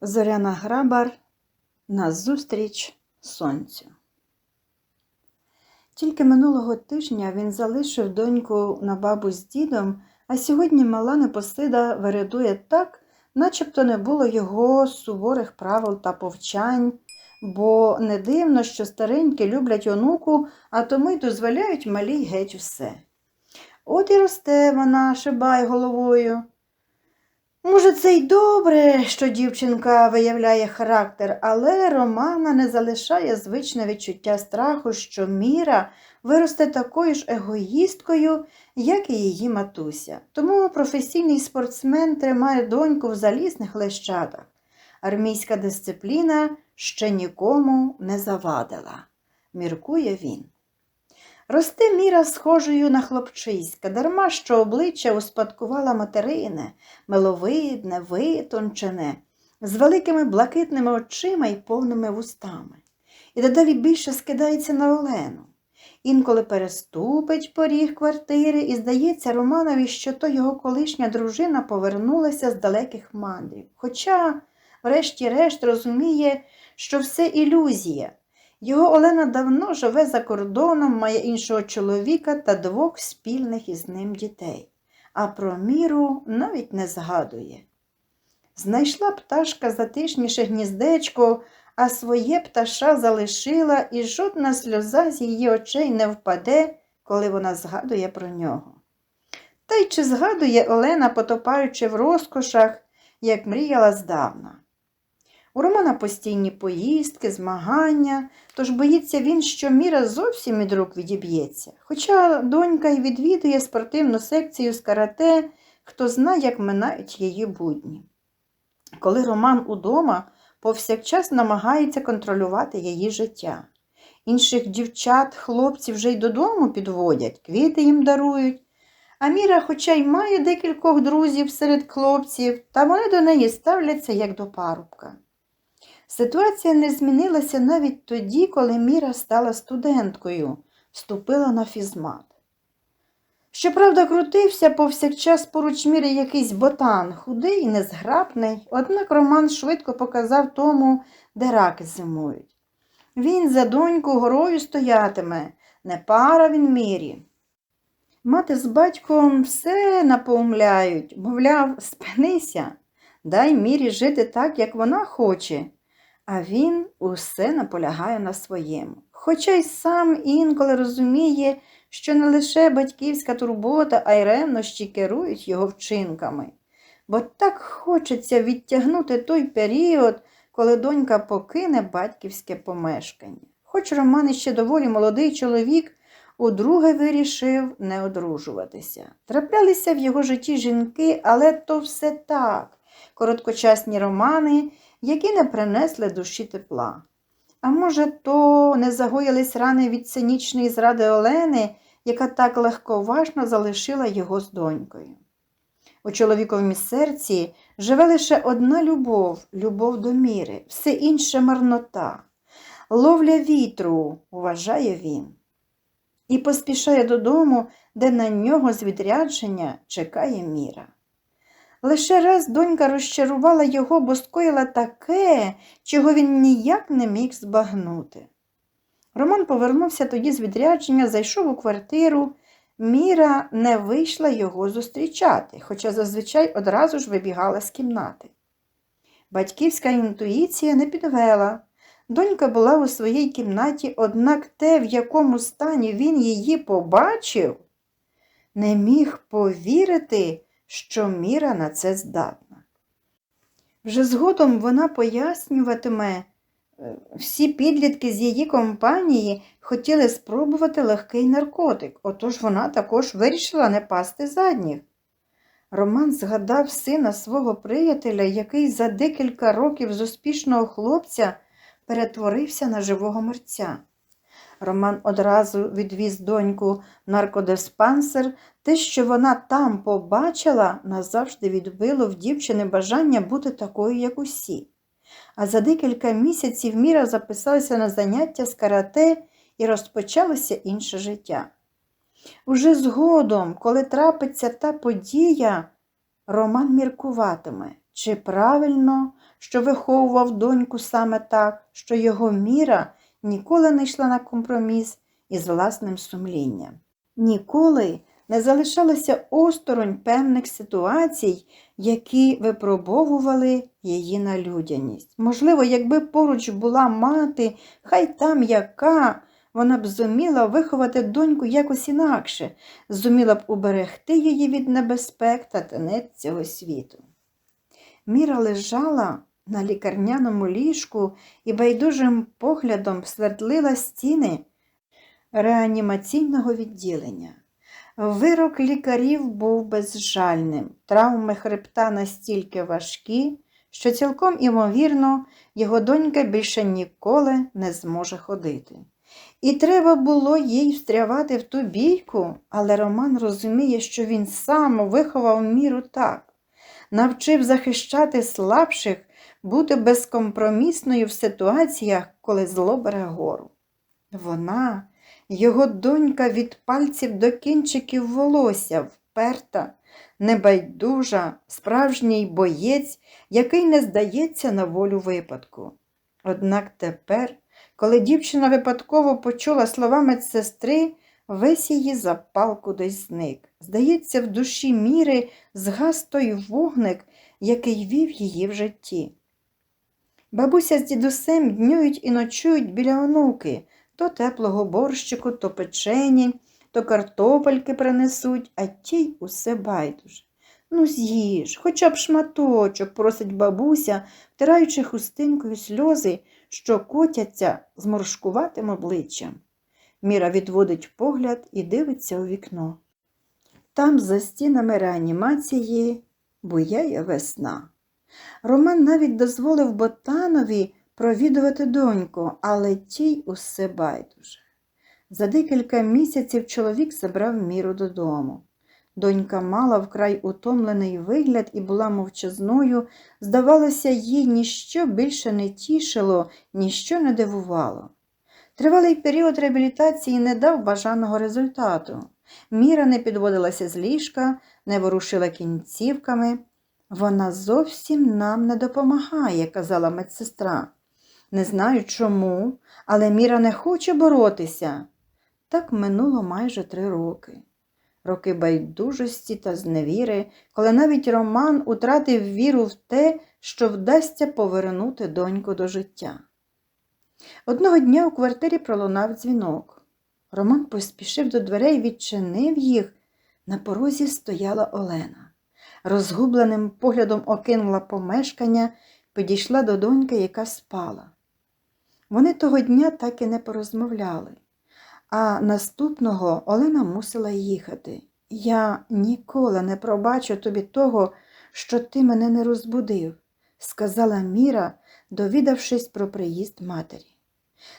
Зоряна Грабар Назустріч сонцю. Тільки минулого тижня він залишив доньку на бабу з дідом, а сьогодні мала непосида вередує так, начебто не було його суворих правил та повчань, бо не дивно, що старенькі люблять онуку, а тому й дозволяють малій геть усе. От і росте вона, шибай головою. Може, це й добре, що дівчинка виявляє характер, але Романа не залишає звичне відчуття страху, що Міра виросте такою ж егоїсткою, як і її матуся. Тому професійний спортсмен тримає доньку в залізних лещатах. Армійська дисципліна ще нікому не завадила, міркує він. Росте міра схожою на хлопчиська, дарма що обличчя успадкувала материне, миловидне, витончене, з великими блакитними очима і повними вустами. І дедалі більше скидається на Олену. Інколи переступить поріг квартири і здається Романові, що то його колишня дружина повернулася з далеких мандрів. Хоча, врешті-решт, розуміє, що все ілюзія. Його Олена давно живе за кордоном, має іншого чоловіка та двох спільних із ним дітей, а про міру навіть не згадує. Знайшла пташка затишніше гніздечко, а своє пташа залишила, і жодна сльоза з її очей не впаде, коли вона згадує про нього. Та й чи згадує Олена, потопаючи в розкошах, як мріяла здавна. У Романа постійні поїздки, змагання, тож боїться він, що міра зовсім від рук відіб'ється. Хоча донька й відвідує спортивну секцію з карате, хто знає, як минають її будні. Коли Роман удома, повсякчас намагається контролювати її життя. Інших дівчат, хлопців вже й додому підводять, квіти їм дарують. А Міра, хоча й має декількох друзів серед хлопців, та вони до неї ставляться як до парубка. Ситуація не змінилася навіть тоді, коли Міра стала студенткою, вступила на фізмат. Щоправда, крутився повсякчас поруч міри якийсь ботан, худий і незграбний, однак Роман швидко показав тому, де раки зимують. Він за доньку горою стоятиме, не пара він мірі. Мати з батьком все напоумляють, мовляв, спинися, дай мірі жити так, як вона хоче. А він усе наполягає на своєму. Хоча й сам інколи розуміє, що не лише батьківська турбота, а й ревнощі керують його вчинками. Бо так хочеться відтягнути той період, коли донька покине батьківське помешкання. Хоч Роман іще доволі молодий чоловік, удруге вирішив не одружуватися. Траплялися в його житті жінки, але то все так, короткочасні романи які не принесли душі тепла. А може, то не загоїлись рани від цинічної зради Олени, яка так легковажно залишила його з донькою. У чоловіковому серці живе лише одна любов, любов до міри, все інше марнота, ловля вітру, вважає він, і поспішає додому, де на нього з відрядження чекає міра. Лише раз донька розчарувала його, бо скоїла таке, чого він ніяк не міг збагнути. Роман повернувся тоді з відрядження, зайшов у квартиру. Міра не вийшла його зустрічати, хоча зазвичай одразу ж вибігала з кімнати. Батьківська інтуїція не підвела. Донька була у своїй кімнаті, однак те, в якому стані він її побачив, не міг повірити що Міра на це здатна. Вже згодом вона пояснюватиме, е, всі підлітки з її компанії хотіли спробувати легкий наркотик, отож вона також вирішила не пасти задніх. Роман згадав сина свого приятеля, який за декілька років з успішного хлопця перетворився на живого мерця. Роман одразу відвіз доньку наркодиспансер. Те, що вона там побачила, назавжди відбило в дівчини бажання бути такою, як усі. А за декілька місяців Міра записалася на заняття з карате і розпочалося інше життя. Уже згодом, коли трапиться та подія, Роман міркуватиме, чи правильно, що виховував доньку саме так, що його міра ніколи не йшла на компроміс із власним сумлінням. Ніколи не залишалося осторонь певних ситуацій, які випробовували її на людяність. Можливо, якби поруч була мати, хай там яка, вона б зуміла виховати доньку якось інакше, зуміла б уберегти її від небезпек та тенет цього світу. Міра лежала на лікарняному ліжку і байдужим поглядом свердлила стіни реанімаційного відділення. Вирок лікарів був безжальним. Травми хребта настільки важкі, що цілком імовірно його донька більше ніколи не зможе ходити. І треба було їй встрявати в ту бійку, але Роман розуміє, що він сам виховав міру так, навчив захищати слабших, бути безкомпромісною в ситуаціях, коли зло бере гору. Вона, його донька від пальців до кінчиків волосся, вперта, небайдужа, справжній боєць, який не здається на волю випадку. Однак тепер, коли дівчина випадково почула слова медсестри, весь її запал кудись зник. Здається, в душі міри згас той вогник, який вів її в житті. Бабуся з дідусем днюють і ночують біля онуки, то теплого борщику, то печені, то картопельки принесуть, а тій усе байдуже. Ну, з'їж, хоча б шматочок, просить бабуся, втираючи хустинкою сльози, що котяться з моршкуватим обличчям. Міра відводить погляд і дивиться у вікно. Там, за стінами реанімації, буяє весна. Роман навіть дозволив Ботанові провідувати доньку, але тій усе байдуже. За декілька місяців чоловік забрав міру додому. Донька мала вкрай утомлений вигляд і була мовчазною, здавалося, їй ніщо більше не тішило, ніщо не дивувало. Тривалий період реабілітації не дав бажаного результату. Міра не підводилася з ліжка, не ворушила кінцівками. Вона зовсім нам не допомагає, казала медсестра. Не знаю чому, але Міра не хоче боротися. Так минуло майже три роки. Роки байдужості та зневіри, коли навіть Роман утратив віру в те, що вдасться повернути доньку до життя. Одного дня у квартирі пролунав дзвінок. Роман поспішив до дверей, відчинив їх. На порозі стояла Олена. Розгубленим поглядом окинула помешкання, підійшла до доньки, яка спала. Вони того дня так і не порозмовляли, а наступного Олена мусила їхати. Я ніколи не пробачу тобі того, що ти мене не розбудив, сказала Міра, довідавшись про приїзд матері.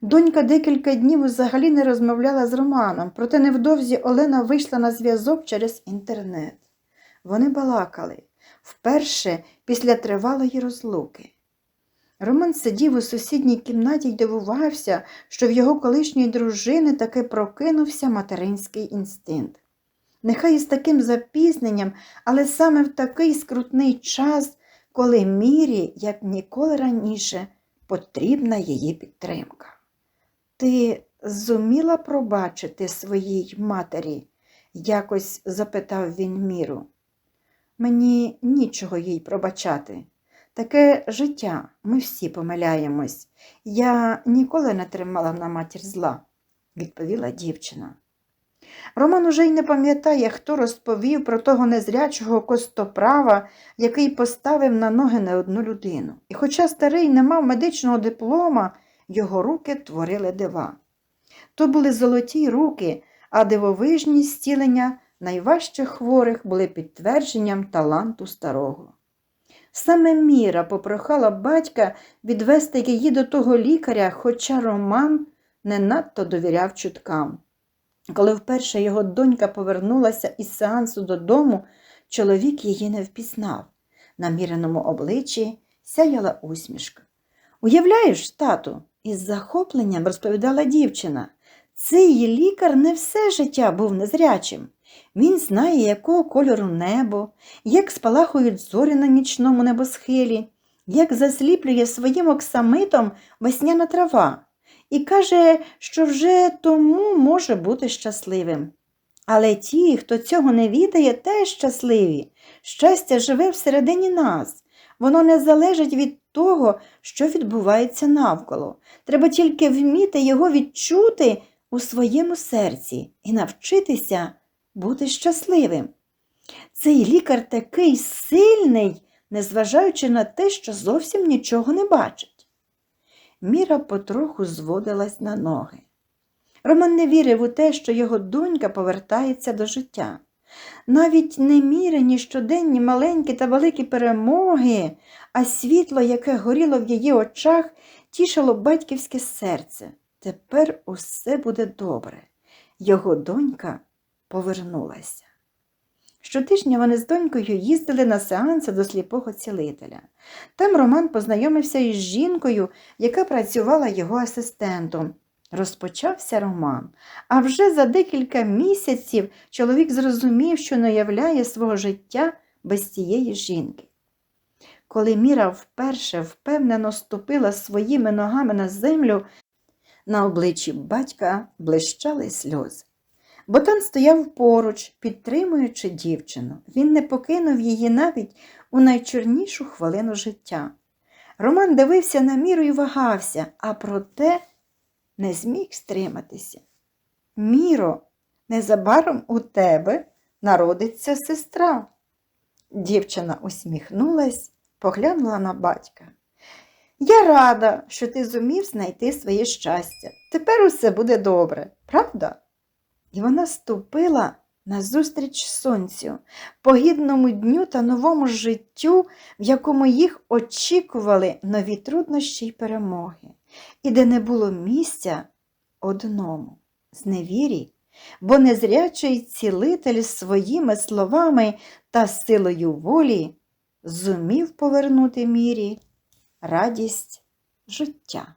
Донька декілька днів взагалі не розмовляла з Романом, проте невдовзі Олена вийшла на зв'язок через інтернет. Вони балакали вперше після тривалої розлуки. Роман сидів у сусідній кімнаті й дивувався, що в його колишньої дружини таки прокинувся материнський інстинкт. Нехай із таким запізненням, але саме в такий скрутний час, коли мірі, як ніколи раніше, потрібна її підтримка. Ти зуміла пробачити своїй матері? якось запитав він міру. Мені нічого їй пробачати. Таке життя, ми всі помиляємось. Я ніколи не тримала на матір зла, відповіла дівчина. Роман уже й не пам'ятає, хто розповів про того незрячого костоправа, який поставив на ноги не одну людину. І хоча старий не мав медичного диплома, його руки творили дива. То були золоті руки, а дивовижні зцілення найважчих хворих були підтвердженням таланту старого. Саме Міра попрохала батька відвести її до того лікаря, хоча Роман не надто довіряв чуткам. Коли вперше його донька повернулася із сеансу додому, чоловік її не впізнав. На міреному обличчі сяяла усмішка. Уявляєш, тату, із захопленням розповідала дівчина. Цей лікар не все життя був незрячим. Він знає, якого кольору небо, як спалахують зорі на нічному небосхилі, як засліплює своїм оксамитом весняна трава, і каже, що вже тому може бути щасливим. Але ті, хто цього не відає, теж щасливі. Щастя живе всередині нас. Воно не залежить від того, що відбувається навколо. Треба тільки вміти його відчути у своєму серці і навчитися бути щасливим. Цей лікар такий сильний, незважаючи на те, що зовсім нічого не бачить. Міра потроху зводилась на ноги. Роман не вірив у те, що його донька повертається до життя. Навіть не мірені щоденні маленькі та великі перемоги, а світло, яке горіло в її очах, тішило батьківське серце. Тепер усе буде добре. Його донька повернулася. Щотижня вони з донькою їздили на сеанси до сліпого цілителя. Там Роман познайомився із жінкою, яка працювала його асистентом. Розпочався роман, а вже за декілька місяців чоловік зрозумів, що не являє свого життя без цієї жінки. Коли Міра вперше впевнено ступила своїми ногами на землю, на обличчі батька блищали сльози. Ботан стояв поруч, підтримуючи дівчину. Він не покинув її навіть у найчорнішу хвилину життя. Роман дивився на міру і вагався, а проте не зміг стриматися. Міро, незабаром у тебе народиться сестра. Дівчина усміхнулась, поглянула на батька. Я рада, що ти зумів знайти своє щастя. Тепер усе буде добре, правда? І вона ступила назустріч сонцю, погідному дню та новому життю, в якому їх очікували нові труднощі й перемоги, і де не було місця одному зневірі, бо незрячий цілитель своїми словами та силою волі зумів повернути мірі радість життя.